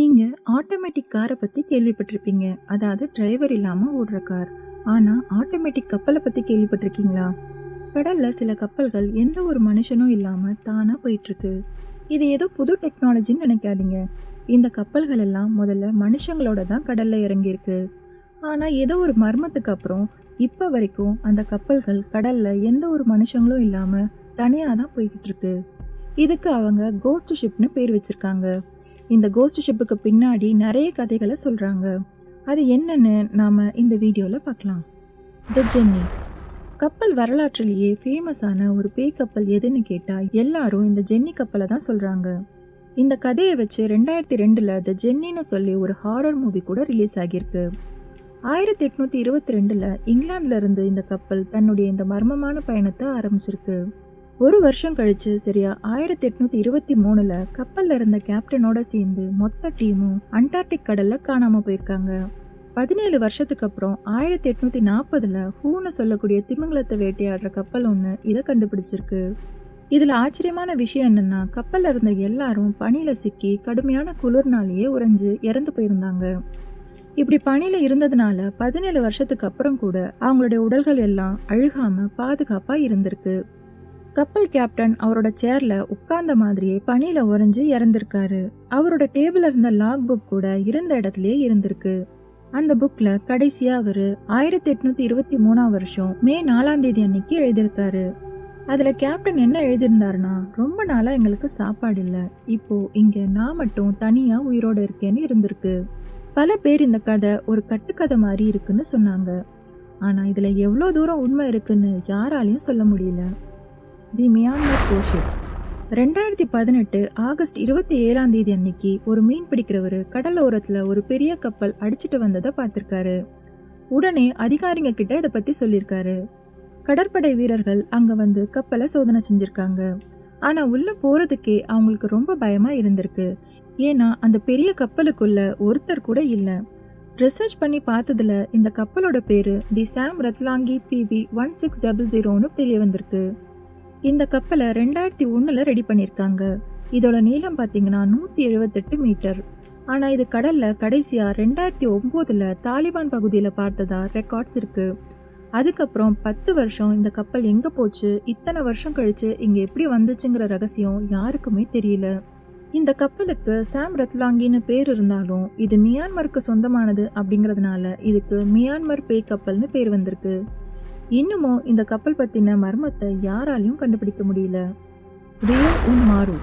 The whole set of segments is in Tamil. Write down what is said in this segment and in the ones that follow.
நீங்கள் ஆட்டோமேட்டிக் காரை பற்றி கேள்விப்பட்டிருப்பீங்க. அதாவது டிரைவர் இல்லாமல் ஓடுற கார் ஆனால் ஆட்டோமேட்டிக் கப்பலை பற்றி கேள்விப்பட்டிருக்கீங்களா? கடலில் சில கப்பல்கள் எந்த ஒரு மனுஷனும் இல்லாமல் தானாக போயிட்டுருக்கு. இது ஏதோ புது டெக்னாலஜின்னு நினைக்காதீங்க. இந்த கப்பல்கள் எல்லாம் முதல்ல மனுஷங்களோட தான் கடலில் இறங்கியிருக்கு. ஆனால் ஏதோ ஒரு மர்மத்துக்கு அப்புறம் இப்போ வரைக்கும் அந்த கப்பல்கள் கடலில் எந்த ஒரு மனுஷங்களும் இல்லாமல் தனியாக தான் போய்கிட்டு இருக்கு இதுக்கு அவங்க கோஸ்ட் ஷிப்னு பேர் வச்சிருக்காங்க. இந்த கோஸ்ட் ஷிப்புக்கு பின்னாடி நிறைய கதைகளை சொல்கிறாங்க அது என்னன்னு நாம் இந்த வீடியோவில் பார்க்கலாம். த ஜென்னி கப்பல் வரலாற்றிலேயே ஃபேமஸான ஒரு பேய் கப்பல் எதுன்னு கேட்டால் எல்லாரும் இந்த ஜென்னி கப்பலை தான் சொல்கிறாங்க இந்த கதையை வச்சு ரெண்டாயிரத்தி ரெண்டில் த ஜென்னின்னு சொல்லி ஒரு ஹாரர் மூவி கூட ரிலீஸ் ஆகியிருக்கு. ஆயிரத்தி எட்நூற்றி இருபத்தி ரெண்டில் இங்கிலாந்துலேருந்து இந்த கப்பல் தன்னுடைய இந்த மர்மமான பயணத்தை ஆரம்பிச்சிருக்கு. ஒரு வருஷம் கழிச்சு சரியா ஆயிரத்தி எட்நூத்தி இருபத்தி மூணுல கப்பல்ல இருந்த கேப்டனோட சேர்ந்து மொத்த டீமும் அண்டார்டிக் கடல்ல காணாம போயிருக்காங்க. பதினேழு வருஷத்துக்கு அப்புறம் ஆயிரத்தி எட்நூத்தி நாற்பதுல ஹூன்னு சொல்லக்கூடிய திமிங்கலத்தை வேட்டையாடுற கப்பல் ஒன்று இதை கண்டுபிடிச்சிருக்கு. இதுல ஆச்சரியமான விஷயம் என்னன்னா கப்பல்ல இருந்த எல்லாரும் பனியில் சிக்கி கடுமையான குளிர்னாலேயே உறைஞ்சு இறந்து போயிருந்தாங்க. இப்படி பனியில இருந்ததுனால பதினேழு வருஷத்துக்கு அப்புறம் கூட அவங்களுடைய உடல்கள் எல்லாம் அழுகாம பாதுகாப்பா இருந்திருக்கு. கப்பல் கேப்டன் அவரோட சேர்ல உட்கார்ந்த மாதிரியே பனியில உறைஞ்சு இறந்திருக்காரு. அவரோட டேபிள் இருந்த லாக் புக் கூட இருந்த இடத்துலயே இருந்திருக்கு. அந்த புக்ல கடைசியா அவரு ஆயிரத்தி எட்நூத்தி இருபத்தி மூணாம் வருஷம் மே நாலாம் தேதி அன்னைக்கு எழுதியிருக்காரு. அதுல கேப்டன் என்ன எழுதியிருந்தாருன்னா ரொம்ப நாளா எங்களுக்கு சாப்பாடு இல்ல. இப்போ இங்க நான் மட்டும் தனியா உயிரோட இருக்கேன்னு இருந்திருக்கு. பல பேர் இந்த கதை ஒரு கட்டுக்கதை மாதிரி இருக்குன்னு சொன்னாங்க. ஆனா இதுல எவ்வளோ தூரம் உண்மை இருக்குன்னு யாராலையும் சொல்ல முடியல. தி மியான்மர் கோஷிப் ரெண்டாயிரத்தி பதினெட்டு ஆகஸ்ட் இருபத்தி ஏழாம் தேதி அன்னைக்கு ஒரு மீன் பிடிக்கிறவர் கடலோரத்தில் ஒரு பெரிய கப்பல் அடிச்சிட்டு வந்ததை பார்த்துருக்காரு. உடனே அதிகாரிங்க கிட்ட இதை பற்றி சொல்லியிருக்காரு. கடற்படை வீரர்கள் அங்கே வந்து கப்பலை சோதனை செஞ்சுருக்காங்க. ஆனால் உள்ளே போகிறதுக்கே அவங்களுக்கு ரொம்ப பயமாக இருந்திருக்கு. ஏன்னா அந்த பெரிய கப்பலுக்குள்ள ஒருத்தர் கூட இல்லை. ரிசர்ச் பண்ணி பார்த்ததுல இந்த கப்பலோட பேரு the Sam Ratulangi PB one six double ஜீரோன்னு தெரிய வந்திருக்கு. இந்த கப்பலை ரெண்டாயிரத்தி ஒன்றில் ரெடி பண்ணியிருக்காங்க இதோட நீளம் பார்த்தீங்கன்னா நூற்றி எழுபத்தெட்டு மீட்டர். ஆனால் இது கடலில் கடைசியாக ரெண்டாயிரத்தி ஒம்போதில் தாலிபான் பகுதியில் பார்த்ததா ரெக்கார்ட்ஸ் இருக்குது அதுக்கப்புறம் பத்து வருஷம் இந்த கப்பல் எங்கே போச்சு இத்தனை வருஷம் கழிச்சு இங்கே எப்படி வந்துச்சுங்கிற ரகசியம் யாருக்குமே தெரியல. இந்த கப்பலுக்கு சாம் ரத்லாங்கின்னு பேர் இருந்தாலும் இது மியான்மருக்கு சொந்தமானது அப்படிங்கிறதுனால இதுக்கு மியான்மர் பே கப்பல்னு பேர் வந்திருக்கு. இன்னமும் இந்த கப்பல் பற்றின மர்மத்தை யாராலையும் கண்டுபிடிக்க முடியல. ரியோ உன் மாறு.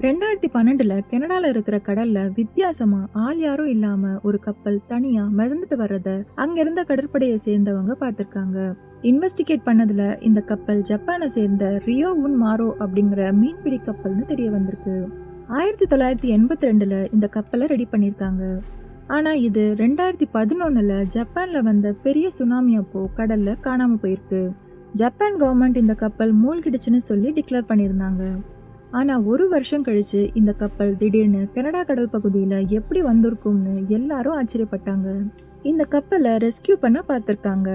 ரெண்டாயிரத்தி பன்னெண்டுல கனடால இருக்கிற கடல்ல வித்தியாசமா ஆள் யாரும் இல்லாம ஒரு கப்பல் தனியா மிதந்துட்டு வர்றத அங்கிருந்த கடற்படையை சேர்ந்தவங்க பார்த்திருக்காங்க. இன்வெஸ்டிகேட் பண்ணதுல இந்த கப்பல் ஜப்பானை சேர்ந்த ரியோ உன் மாரோ அப்படிங்கிற மீன்பிடி கப்பல்னு தெரிய வந்திருக்கு. ஆயிரத்தி தொள்ளாயிரத்தி எண்பத்தி ரெண்டுல இந்த கப்பலை ரெடி பண்ணியிருக்காங்க. ஆனால் இது ரெண்டாயிரத்தி பதினொன்றில் ஜப்பானில் வந்த பெரிய சுனாமி அப்போ கடலில் காணாமல் போயிருக்கு. ஜப்பான் கவர்மெண்ட் இந்த கப்பல் மூழ்கிடுச்சுன்னு சொல்லி டிக்ளேர் பண்ணியிருந்தாங்க. ஆனால் ஒரு வருஷம் கழித்து இந்த கப்பல் திடீர்னு கனடா கடல் பகுதியில் எப்படி வந்திருக்கும்னு எல்லாரும் ஆச்சரியப்பட்டாங்க. இந்த கப்பலை ரெஸ்கியூ பண்ண பார்த்துருக்காங்க.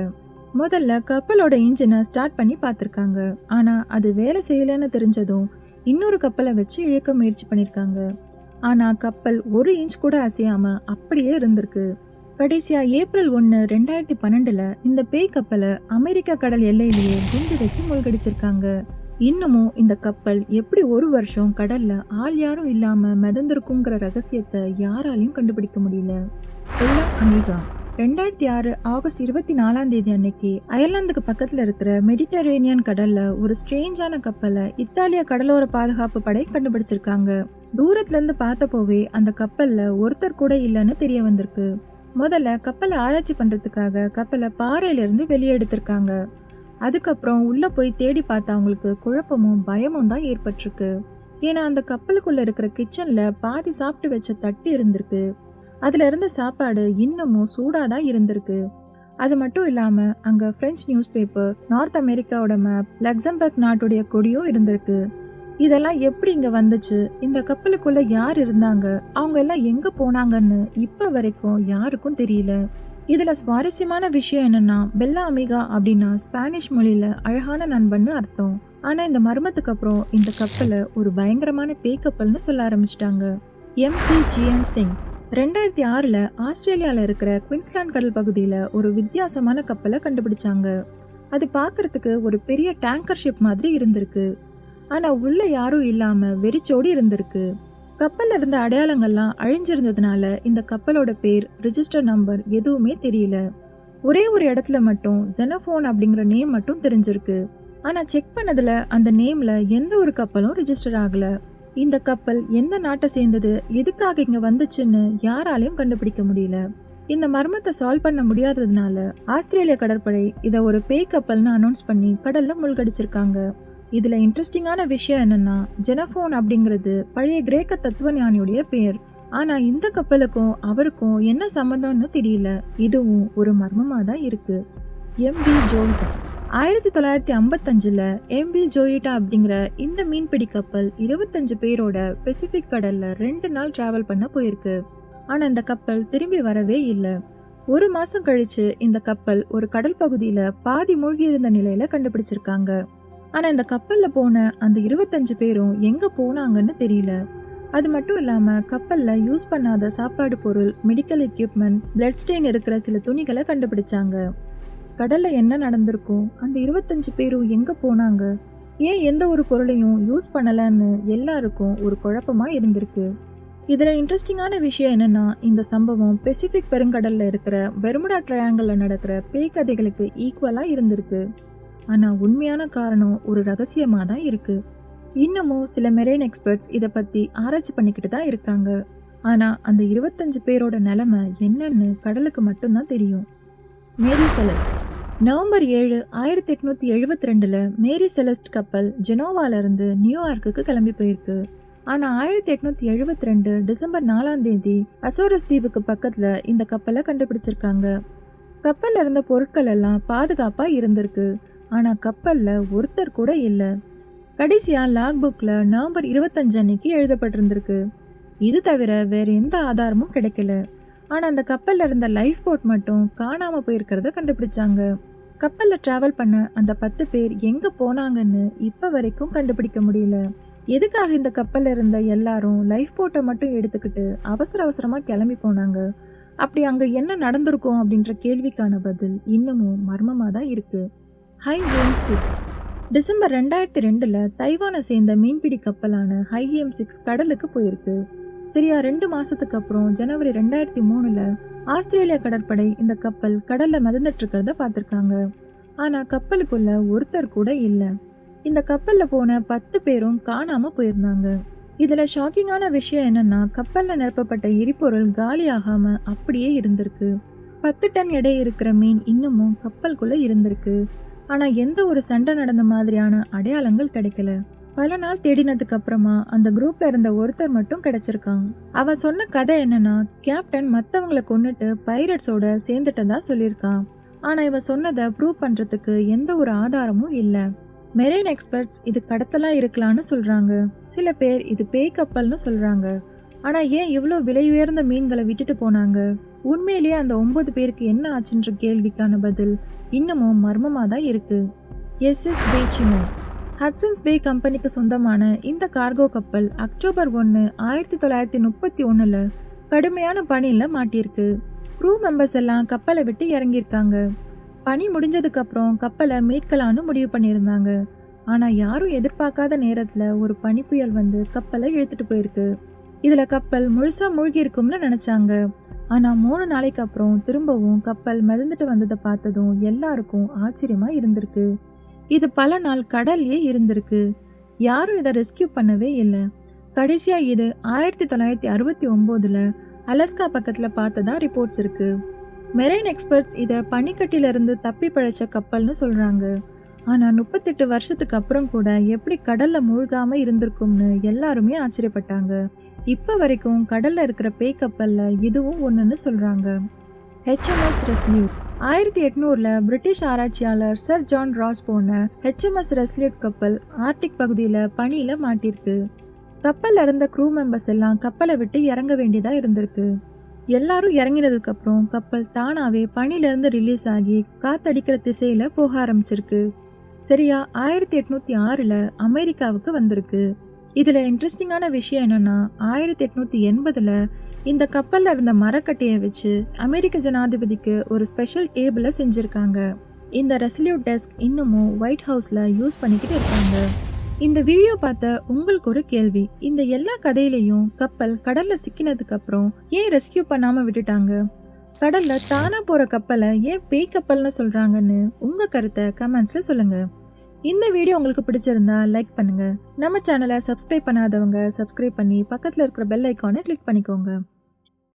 முதல்ல கப்பலோட இன்ஜினை ஸ்டார்ட் பண்ணி பார்த்துருக்காங்க. ஆனால் அது வேலை செய்யலைன்னு தெரிஞ்சதும் இன்னொரு கப்பலை வச்சு இழுக்க முயற்சி பண்ணியிருக்காங்க. ஆனா கப்பல் ஒரு இன்ச் கூட அசையாம அப்படியே இருந்திருக்கு. கடைசியா ஏப்ரல் ஒன்று ரெண்டாயிரத்தி பன்னெண்டுல இந்த பேய் கப்பலை அமெரிக்க கடல் எல்லையிலேயே குண்டு வச்சு மூழ்கடிச்சிருக்காங்க. இன்னமும் இந்த கப்பல் எப்படி ஒரு வருஷம் கடல்ல ஆள் யாரும் இல்லாம மிதந்திருக்குங்கிற ரகசியத்தை யாராலையும் கண்டுபிடிக்க முடியல. எல்லாம் அமீகா ரெண்டாயிரத்தி ஆறு ஆகஸ்ட் இருபத்தி நாலாம் தேதி அன்னைக்கு அயர்லாந்துக்கு பக்கத்துல இருக்கிற மெடிட்டரேனியன் கடல்ல ஒரு ஸ்ட்ரேஞ்சான கப்பலை இத்தாலிய கடலோர பாதுகாப்பு படை கண்டுபிடிச்சிருக்காங்க. தூரத்துல இருந்து பார்த்தப்போவே அந்த கப்பல்ல ஒருத்தர் கூட இல்லைன்னு தெரிய வந்திருக்கு. முதல்ல கப்பலை ஆராய்ச்சி பண்றதுக்காக கப்பலை பாறையில இருந்து வெளியே எடுத்திருக்காங்க. அதுக்கப்புறம் உள்ள போய் தேடி பார்த்தா அவங்களுக்கு குழப்பமும் பயமும் தான் ஏற்பட்டிருக்கு. ஏன்னா அந்த கப்பலுக்குள்ள இருக்கிற கிச்சன்ல பாதி சாப்பிட்டு வச்ச தட்டு இருந்திருக்கு. அதுல இருந்த சாப்பாடு இன்னமும் சூடாதான் இருந்திருக்கு. அது மட்டும் இல்லாம அங்க பிரெஞ்சு நியூஸ் பேப்பர் நார்த் அமெரிக்காவோட மேப் லக்சம்பர்க் நாட்டுடைய கொடியும் இருந்திருக்கு. இதெல்லாம் எப்படி இங்க வந்துச்சு? இந்த கப்பலுக்குள்ள யார் இருந்தாங்க? அவங்க எல்லாம் எங்க போனாங்கன்னு இப்ப வரைக்கும் யாருக்கும் தெரியல. இதுல சுவாரஸ்யமான விஷயம் என்னன்னா பெல்லா அமிகா அப்படின்னா ஸ்பானிஷ் மொழியில அழகான நண்பன்னு அர்த்தம். ஆனா இந்த மர்மத்துக்கு அப்புறம் இந்த கப்பலை ஒரு பயங்கரமான பேய் கப்பல்னு சொல்ல ஆரம்பிச்சிட்டாங்க. எம். பி. ஜிஎன் சிங் ரெண்டாயிரத்தி ஆறில் ஆஸ்திரேலியாவில் இருக்கிற குயின்ஸ்லாந்து கடல் பகுதியில் ஒரு வித்தியாசமான கப்பலை கண்டுபிடிச்சாங்க. அது பார்க்கறதுக்கு ஒரு பெரிய டேங்கர் ஷிப் மாதிரி இருந்திருக்கு. ஆனால் உள்ள யாரும் இல்லாமல் வெறிச்சோடி இருந்திருக்கு. கப்பல்ல இருந்த அடையாளங்கள்லாம் அழிஞ்சிருந்ததுனால இந்த கப்பலோட பேர் ரிஜிஸ்டர் நம்பர் எதுவுமே தெரியல. ஒரே ஒரு இடத்துல மட்டும் ஜெனஃபோன் அப்படிங்கிற நேம் மட்டும் தெரிஞ்சிருக்கு. ஆனால் செக் பண்ணதுல அந்த நேம்ல எந்த ஒரு கப்பலும் ரிஜிஸ்டர் ஆகல. இந்த கப்பல் எந்த நாட்டை சேர்ந்தது எதுக்காக இங்க வந்துச்சுன்னு யாராலையும் கண்டுபிடிக்க முடியல. இந்த மர்மத்தை சால்வ் பண்ண முடியாததுனால ஆஸ்திரேலிய கடற்படை இதை ஒரு பேய் கப்பல்னு அனௌன்ஸ் பண்ணி கடல்ல மூழ்கடிச்சிருக்காங்க. இதில் இன்ட்ரெஸ்டிங்கான விஷயம் என்னென்னா ஜெனஃபோன் அப்படிங்கிறது பழைய கிரேக்க தத்துவ ஞானியுடைய பேர் ஆனால் இந்த கப்பலுக்கும் அவருக்கும் என்ன சம்மந்தம்னு தெரியல. இதுவும் ஒரு மர்மமாக தான் இருக்குது எம்பி ஜோல்டா ஆயிரத்தி தொள்ளாயிரத்தி ஐம்பத்தஞ்சில் எம்பி ஜோயிட்டா அப்படிங்கிற இந்த மீன்பிடி கப்பல் இருபத்தஞ்சு பேரோட பெசிபிக் கடலில் ரெண்டு நாள் டிராவல் பண்ண போயிருக்கு. ஆனால் இந்த கப்பல் திரும்பி வரவே இல்லை. ஒரு மாதம் கழித்து இந்த கப்பல் ஒரு கடல் பகுதியில் பாதி மூழ்கி இருந்த நிலையில் கண்டுபிடிச்சிருக்காங்க. ஆனால் இந்த கப்பலில் போன அந்த இருபத்தஞ்சு பேரும் எங்கே போனாங்கன்னு தெரியல. அது மட்டும் இல்லாமல் கப்பலில் யூஸ் பண்ணாத சாப்பாடு பொருள் மெடிக்கல் எக்யூப்மெண்ட் பிளட் ஸ்டெயின் இருக்கிற சில துணிகளை கண்டுபிடிச்சாங்க. கடலில் என்ன நடந்திருக்கும்? அந்த இருபத்தஞ்சு பேரும் எங்கே போனாங்க? ஏன் எந்த ஒரு பொருளையும் யூஸ் பண்ணலன்னு எல்லாருக்கும் ஒரு குழப்பமா இருந்திருக்கு. இதில் இன்ட்ரெஸ்டிங்கான விஷயம் என்னென்னா இந்த சம்பவம் பெசிபிக் பெருங்கடலில் இருக்கிற பெருமுடா ட்ரையாங்கல்ல நடக்கிற பேய் கதைகளுக்கு ஈக்குவலாக இருந்திருக்கு. ஆனா உண்மையான காரணம் ஒரு ரகசியமா தான் இருக்கு. இன்னமும் சில மெரைன் எக்ஸ்பர்ட்ஸ் இதை பத்தி ஆராய்ச்சி பண்ணிக்கிட்டு தான் இருக்காங்க. ஆனா அந்த இருபத்தஞ்சு பேரோட நிலைமை என்னன்னு கடலுக்கு மட்டும்தான் தெரியும். மேரி செலஸ்ட். நவம்பர் ஏழு ஆயிரத்தி எட்நூத்தி எழுபத்தி ரெண்டுல மேரி செலஸ்ட் கப்பல் ஜெனோவால இருந்து நியூயார்க்குக்கு கிளம்பி போயிருக்கு. ஆனா ஆயிரத்தி எட்நூத்தி எழுபத்தி ரெண்டு டிசம்பர் நாலாம் தேதி அசோரஸ் தீவுக்கு பக்கத்துல இந்த கப்பலை கண்டுபிடிச்சிருக்காங்க. கப்பல்ல இருந்த பொருட்கள் எல்லாம் பாதுகாப்பா இருந்திருக்கு. ஆனால் கப்பலில் ஒருத்தர் கூட இல்லை. கடைசியாக லாக் புக்கில் நவம்பர் இருபத்தஞ்சு அன்னைக்கு எழுதப்பட்டிருந்திருக்கு. இது தவிர வேறு எந்த ஆதாரமும் கிடைக்கல. ஆனால் அந்த கப்பலில் இருந்த லைஃப் போட் மட்டும் காணாமல் போயிருக்கிறத கண்டுபிடிச்சாங்க. கப்பலில் ட்ராவல் பண்ண அந்த பத்து பேர் எங்கே போனாங்கன்னு இப்போ வரைக்கும் கண்டுபிடிக்க முடியல. எதுக்காக இந்த கப்பலில் இருந்த எல்லாரும் லைஃப் போட்டை மட்டும் எடுத்துக்கிட்டு அவசர அவசரமாக கிளம்பி போனாங்க? அப்படி அங்கே என்ன நடந்திருக்கும் அப்படின்ற கேள்விக்கான பதில் இன்னமும் மர்மமாக தான் இருக்குது ஹை கேம் சிக்ஸ் டிசம்பர் ரெண்டாயிரத்தி ரெண்டில் தைவானை சேர்ந்த மீன்பிடி கப்பலான ஹை கேம் சிக்ஸ் கடலுக்கு போயிருக்கு. சரியா ரெண்டு மாதத்துக்கு அப்புறம் ஜனவரி ரெண்டாயிரத்தி மூணில் ஆஸ்திரேலிய கடற்படை இந்த கப்பல் கடலில் மிதந்துட்டு இருக்கிறத பார்த்துருக்காங்க. ஆனால் கப்பலுக்குள்ள ஒருத்தர் கூட இல்லை. இந்த கப்பலில் போன பத்து பேரும் காணாமல் போயிருந்தாங்க. இதில் ஷாக்கிங்கான விஷயம் என்னென்னா கப்பலில் நிரப்பப்பட்ட எரிபொருள் காலியாகாமல் அப்படியே இருந்திருக்கு. பத்து டன் எடை இருக்கிற மீன் இன்னமும் கப்பலுக்குள்ளே இருந்திருக்கு. ஆனா எந்த ஒரு சண்டை நடந்த மாதிரியான அடையாளங்கள் கிடைக்கல. பல நாள் தேடினதுக்கு அப்புறமா அந்த குரூப்ல இருந்த ஒருத்தர் மட்டும் கிடைச்சிருக்கான். அவன் சொன்ன கதை என்னன்னா கேப்டன் மத்தவங்கள கொன்னுட்டு பைரட்ஸோட சேர்ந்துட்டதா சொல்லியிருக்கான். ஆனா இவன் சொன்னதை ப்ரூவ் பண்றதுக்கு எந்த ஒரு ஆதாரமும் இல்ல. மெரைன் எக்ஸ்பர்ட்ஸ் இது கடத்தலா இருக்கலாம்னு சொல்றாங்க. சில பேர் இது பேய் கப்பல்னு சொல்றாங்க. ஆனா ஏன் இவ்வளோ விலை உயர்ந்த மீன்களை விட்டுட்டு போனாங்க? உண்மையிலேயே அந்த ஒன்பது பேருக்கு என்ன ஆச்சுன்ற கேள்விக்கான பதில் இன்னமும் மர்மமாக தான் இருக்கு எஸ்எஸ் பேச்சிமோ ஹட்சன்ஸ் பே கம்பெனிக்கு சொந்தமான இந்த கார்கோ கப்பல் அக்டோபர் ஒன்று ஆயிரத்தி தொள்ளாயிரத்தி முப்பத்தி ஒன்றில் கடுமையான பணியில் மாட்டியிருக்கு. க்ரூ மெம்பர்ஸ் எல்லாம் கப்பலை விட்டு இறங்கியிருக்காங்க. பனி முடிஞ்சதுக்கப்புறம் கப்பலை மீட்கலான்னு முடிவு பண்ணியிருந்தாங்க. ஆனால் யாரும் எதிர்பார்க்காத நேரத்தில் ஒரு பனி புயல் வந்து கப்பலை இழுத்துட்டு போயிருக்கு. இதில் கப்பல் முழுசாக மூழ்கி இருக்கும்னு நினச்சாங்க. ஆனால் மூணு நாளைக்கு அப்புறம் திரும்பவும் கப்பல் மிதந்துட்டு வந்ததை பார்த்ததும் எல்லாருக்கும் ஆச்சரியமா இருந்திருக்கு. இது பல நாள் கடல்லே இருந்திருக்கு. யாரும் இதை ரெஸ்கியூ பண்ணவே இல்லை. கடைசியா இது ஆயிரத்தி தொள்ளாயிரத்தி அறுபத்தி ஒம்போதுல அலஸ்கா பக்கத்தில் பார்த்ததா ரிப்போர்ட்ஸ் இருக்கு. மெரைன் எக்ஸ்பர்ட்ஸ் இதை பனிக்கட்டிலிருந்து தப்பி பழைச்ச கப்பல்னு சொல்றாங்க. ஆனால் முப்பத்தெட்டு வருஷத்துக்கு அப்புறம் கூட எப்படி கடல்ல மூழ்காம இருந்திருக்கும்னு எல்லாருமே ஆச்சரியப்பட்டாங்க. இப்போ வரைக்கும் கடல்ல இருக்கிற பேய் கப்பல்ல இதுவும் ஒன்றுன்னு சொல்றாங்க. ஹெச்எம்எஸ் ரெஸ்லியூட் ஆயிரத்தி எட்நூறுல பிரிட்டிஷ் ஆராய்ச்சியாளர் சர் ஜான் ராஸ் போன ஹெச்எம்எஸ் ரெஸ்லியூட் கப்பல் ஆர்டிக் பகுதியில் பனியில் மாட்டிருக்கு கப்பல்ல இருந்த க்ரூ மெம்பர்ஸ் எல்லாம் கப்பலை விட்டு இறங்க வேண்டியதாக இருந்திருக்கு. எல்லாரும் இறங்கினதுக்கப்புறம் கப்பல் தானாகவே பனியிலிருந்து ரிலீஸ் ஆகி காத்தடிக்கிற திசையில் போக ஆரம்பிச்சிருக்கு. சரியா ஆயிரத்தி எட்நூத்தி ஆறுல அமெரிக்காவுக்கு வந்திருக்கு. இதில் இன்ட்ரெஸ்டிங்கான விஷயம் என்னென்னா ஆயிரத்தி எட்நூற்றி எண்பதில் இந்த கப்பலில் இருந்த மரக்கட்டையை வச்சு அமெரிக்க ஜனாதிபதிக்கு ஒரு ஸ்பெஷல் டேபிளை செஞ்சுருக்காங்க. இந்த ரெசல்யூட் டெஸ்க் இன்னமும் ஒயிட் ஹவுஸில் யூஸ் பண்ணிக்கிட்டு இருக்காங்க. இந்த வீடியோ பார்த்த உங்களுக்கு ஒரு கேள்வி. இந்த எல்லா கதையிலையும் கப்பல் கடல்ல சிக்கினதுக்கு அப்புறம் ஏன் ரெஸ்கியூ பண்ணாம விட்டுட்டாங்க? கடல்ல தானா போற கப்பலை ஏன் பேய் கப்பல்னு சொல்றாங்கன்னு உங்க கருத்தை கமெண்ட்ஸ்ல சொல்லுங்க. இந்த வீடியோ உங்களுக்கு பிடிச்சிருந்தா லைக் பண்ணுங்க. நம்ம சேனலை சப்ஸ்கிரைப் பண்ணாதவங்க சப்ஸ்கிரைப் பண்ணி பக்கத்தில் இருக்கிற பெல் ஐக்கானை கிளிக் பண்ணிக்கோங்க.